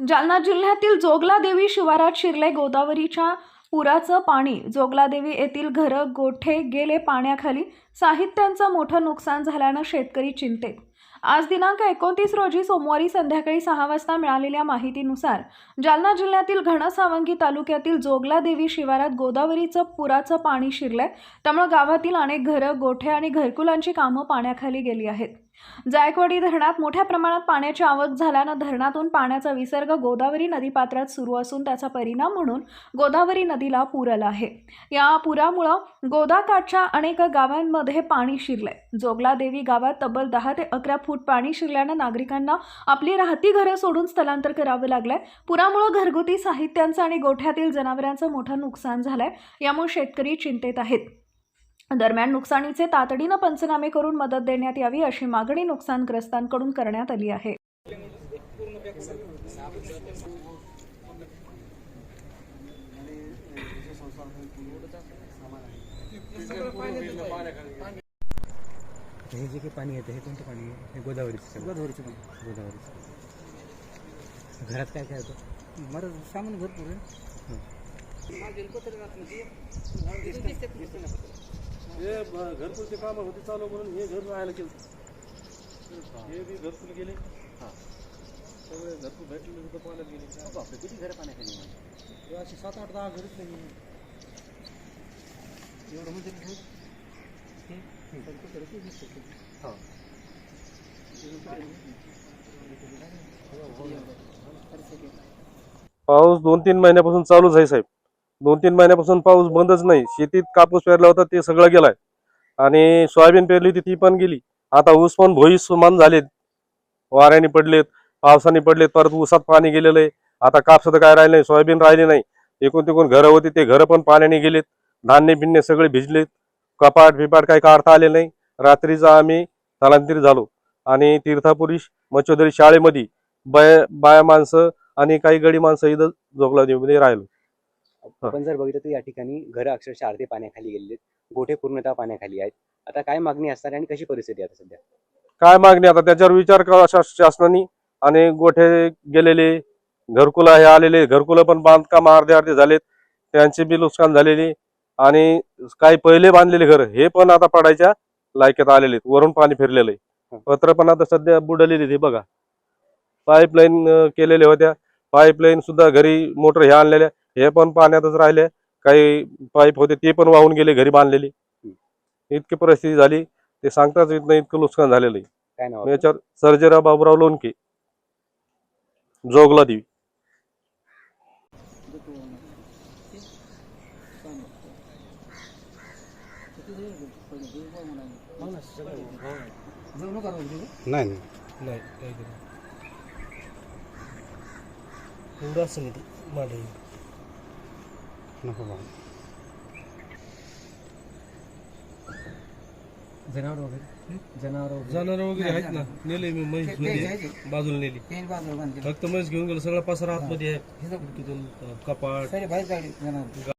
जालना जिल्ह्यातील जोगलादेवी शिवारात शिरले गोदावरीच्या पुराचं पाणी. जोगलादेवी येथील घरं गोठे गेले पाण्याखाली. साहित्यांचं मोठं नुकसान झाल्यानं शेतकरी चिंतेत. आज दिनांक एकोणतीस रोजी सोमवारी संध्याकाळी सहा वाजता मिळालेल्या माहितीनुसार जालना जिल्ह्यातील घनसावंगी तालुक्यातील जोगलादेवी शिवारात गोदावरीचं पुराचं पाणी शिरलंय. त्यामुळे गावातील अनेक घरं गोठे आणि घरकुलांची कामं पाण्याखाली गेली आहेत. जायकवाडी धरणात मोठ्या प्रमाणात पाण्याची आवक झाल्यानं धरणातून पाण्याचा विसर्ग गोदावरी नदीपात्रात सुरू असून त्याचा परिणाम म्हणून गोदावरी नदीला पूर आला आहे. या पुरामुळं गोदाकाठच्या अनेक गावांमध्ये पाणी शिरलंय. जोगला देवी गावात तब्बल दहा ते अकरा फूट पाणी शिरल्यानं नागरिकांना आपली राहती घरं सोडून स्थलांतर करावं लागलंय. पुरामुळं घरगुती साहित्यांचं आणि गोठ्यातील जनावरांचं मोठं नुकसान झालंय यामुळे शेतकरी चिंतेत आहेत. दरम्यान नुकसानीचे तातडीनं पंचनामे करून मदत देण्यात यावी अशी मागणी नुकसानग्रस्तांकडून करण्यात आली आहे. हे जे काही पाणी येतं हे कोणतं पाणी आहे? हे गोदावरीचं गोदावरीचं पण. गोदावरीचं. घरात काय काय होतं? बरं सामान भरपूर आहे. हे ब- घरकुलचे काम होते चालू म्हणून हे घर राहायला केलं. हे बी घरकुल गेले. सगळे घरकुल भेटले तिथं पाण्यात गेले. बापरे किती घरं पाण्याखाली? हे अशी सात आठ दहा घरीच नाही. एवढं म्हणजे हे, ते ते. हो. पाऊस दोन तीन महिन्यापासून चालूच आहे साहेब. दोन तीन महिन्यापासून पाऊस बंदच नाही. शेतीत कापूस पेरला होता ते सगळं गेलाय. आणि सोयाबीन पेरली होती ती पण गेली. आता ऊस पण भोईसमान झालेत. वाऱ्याने पडलेत पावसाने पडलेत परत ऊसात पाणी गेलेलं आहे. आता कापसाचं काय राहिलं नाही सोयाबीन राहिले नाही. एकूण तिकून घरं होती ते घरं पण पाण्याने गेलेत. धान्य बिन्ने सगळे भिजलेत. कपाट बिपाट काही काढता आले नाही. रात्रीचा आम्ही स्थलांतरित झालो. आणि तीर्थापुरी मच्छोदरी शाळेमध्ये बाया बाया माणसं आणि काही गडी माणसं इथं झोपला देवीमध्ये राहिलो. आपण जर बघितलं तर या ठिकाणी घरं अक्षरशः अर्धे पाण्याखाली गेलेले गोठे पूर्णतः पाण्याखाली आहेत. आता काय मागणी असणार आणि कशी परिस्थिती आहे आता सध्या? काय मागणी आता त्याच्यावर विचार करा शा- शासनाने. आणि गोठे गेलेले घरकुल हे आलेले घरकुलं पण बांधकाम अर्धे अर्धे झालेत. त्यांचे बी नुकसान झालेले. आणि काही पहिले बांधलेले घर हे पण आता पडायच्या लायकीत आलेले आहेत. वरून पाणी फिरलेलं आहे. पत्र पण आता सध्या बुडलेली ते बघा. पाईपलाईन केलेल्या होत्या. पाईपलाईन सुद्धा घरी मोटर हे आणलेल्या. हे पण पाण्यातच राहिले. काही पाईप होते ते पण वाहून गेले घरी बांधलेली. इतकी परिस्थिती झाली ते सांगताच येत नाही इतकं नुकसान झालेलं आहे? याच्यावर सर्जेराव बाबुराव लोणके. जोगला देवी. नाही नाही नाही एवढं असं मांडवी नको बाबा जनावर वगैरे? जनावर वगैरे? जनावर वगैरे आहेत ना. नेले मी म्हैस. बाजूला नेली. ते बाजूला बांधले. फक्त म्हैस घेऊन गेलो सगळा पसारा आतमध्ये आहे. हे तिथून कपाट. सारे बाहेर काढले जनावर.